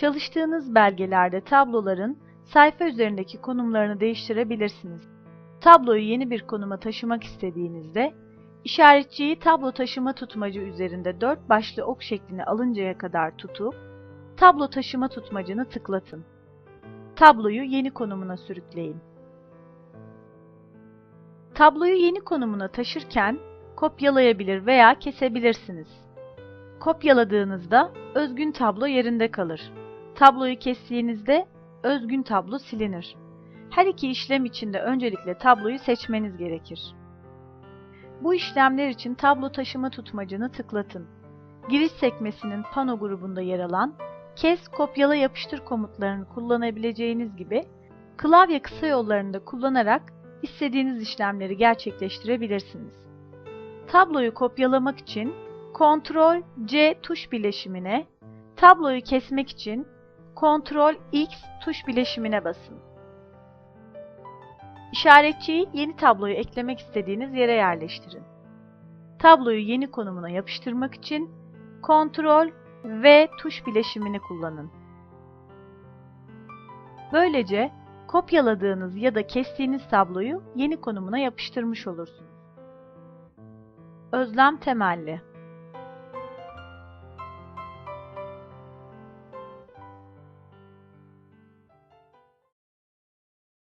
Çalıştığınız belgelerde tabloların sayfa üzerindeki konumlarını değiştirebilirsiniz. Tabloyu yeni bir konuma taşımak istediğinizde, işaretçiyi tablo taşıma tutmacı üzerinde dört başlı ok şeklini alıncaya kadar tutup, tablo taşıma tutmacını tıklatın. Tabloyu yeni konumuna sürükleyin. Tabloyu yeni konumuna taşırken kopyalayabilir veya kesebilirsiniz. Kopyaladığınızda özgün tablo yerinde kalır. Tabloyu kestiğinizde özgün tablo silinir. Her iki işlem için de öncelikle tabloyu seçmeniz gerekir. Bu işlemler için tablo taşıma tutmacını tıklatın. Giriş sekmesinin pano grubunda yer alan kes, kopyala, yapıştır komutlarını kullanabileceğiniz gibi klavye kısa yollarını da kullanarak istediğiniz işlemleri gerçekleştirebilirsiniz. Tabloyu kopyalamak için Ctrl C tuş bileşimine, tabloyu kesmek için Ctrl X tuş bileşimine basın. İşaretçiyi yeni tabloyu eklemek istediğiniz yere yerleştirin. Tabloyu yeni konumuna yapıştırmak için Ctrl V tuş bileşimini kullanın. Böylece kopyaladığınız ya da kestiğiniz tabloyu yeni konumuna yapıştırmış olursunuz. Özlem temelli